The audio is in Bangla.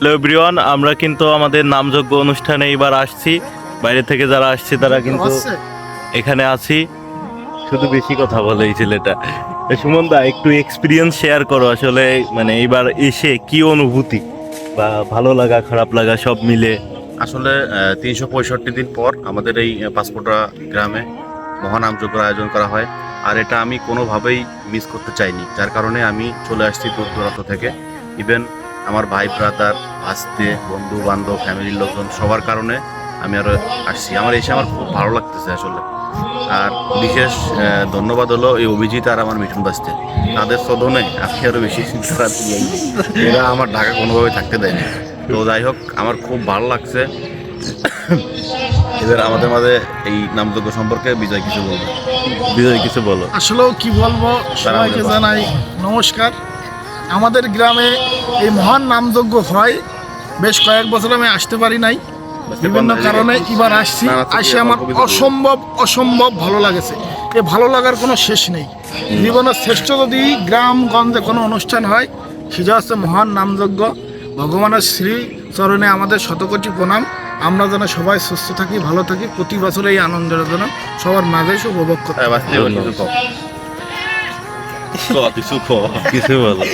হ্যালো এভরিওয়ান আমরা কিন্তু আমাদের নামযোগ্য অনুষ্ঠানে এবার আসছি। বাইরে থেকে যারা আসছে তারা কিন্তু এখানে আছি। শুধু বেশি কথা বলে এই ছেলেটা। সুমন দা একটু এক্সপিরিয়েন্স শেয়ার করো আসলে মানে এইবার এসে কি অনুভূতি? বা ভালো লাগা খারাপ লাগা সব মিলে। আসলে তিনশো পঁয়ষট্টি দিন পর আমাদের এই পাসপোর্টা গ্রামে মহানামযজ্ঞের আয়োজন করা হয়। আর এটা আমি কোনোভাবেই মিস করতে চাইনি। যার কারণে আমি চলে আসছি দূর দূরান্ত থেকে। ইভেন আমার ভাই ব্রাদার আসতে বন্ধু বান্ধব ফ্যামিলির লোকজন সবার কারণে আমি আরও আসছি। আমার এসে আমার খুব ভালো লাগতেছে আসলে। আর বিশেষ ধন্যবাদ হলো এই অভিজিৎ আর আমার মিঠুন দাসতে তাদের শোধনে আজকে আরও বেশি চিন্তা এরা আমার ঢাকা কোনোভাবে থাকতে দেয়নি তো যাই হোক আমার খুব ভালো লাগছে। এবার আমাদের মাঝে এই নামযোগ্য সম্পর্কে বিজয় কিছু বলব। বিজয় কিছু বলো। আসলেও কি বলব সবাইকে জানাই নমস্কার। আমাদের গ্রামে এই মহান নামযজ্ঞ হয়। বেশ কয়েক বছর আমি আসতে পারি নাই। বিভিন্ন কারণে এবার আসছি। আসে আমার অসম্ভব অসম্ভব ভালো লাগেছে। এ ভালো লাগার কোনো শেষ নেই। জীবনের শ্রেষ্ঠ যদি গ্রামগঞ্জে কোনো অনুষ্ঠান হয় সেটা হচ্ছে মহান নামযজ্ঞ। ভগবানের শ্রী চরণে আমাদের শতকোটি প্রণাম। আমরা যেন সবাই সুস্থ থাকি ভালো থাকি। প্রতি বছর এই আনন্দের জন্য সবার মাঝে উপভোগ করতে কিছু বলো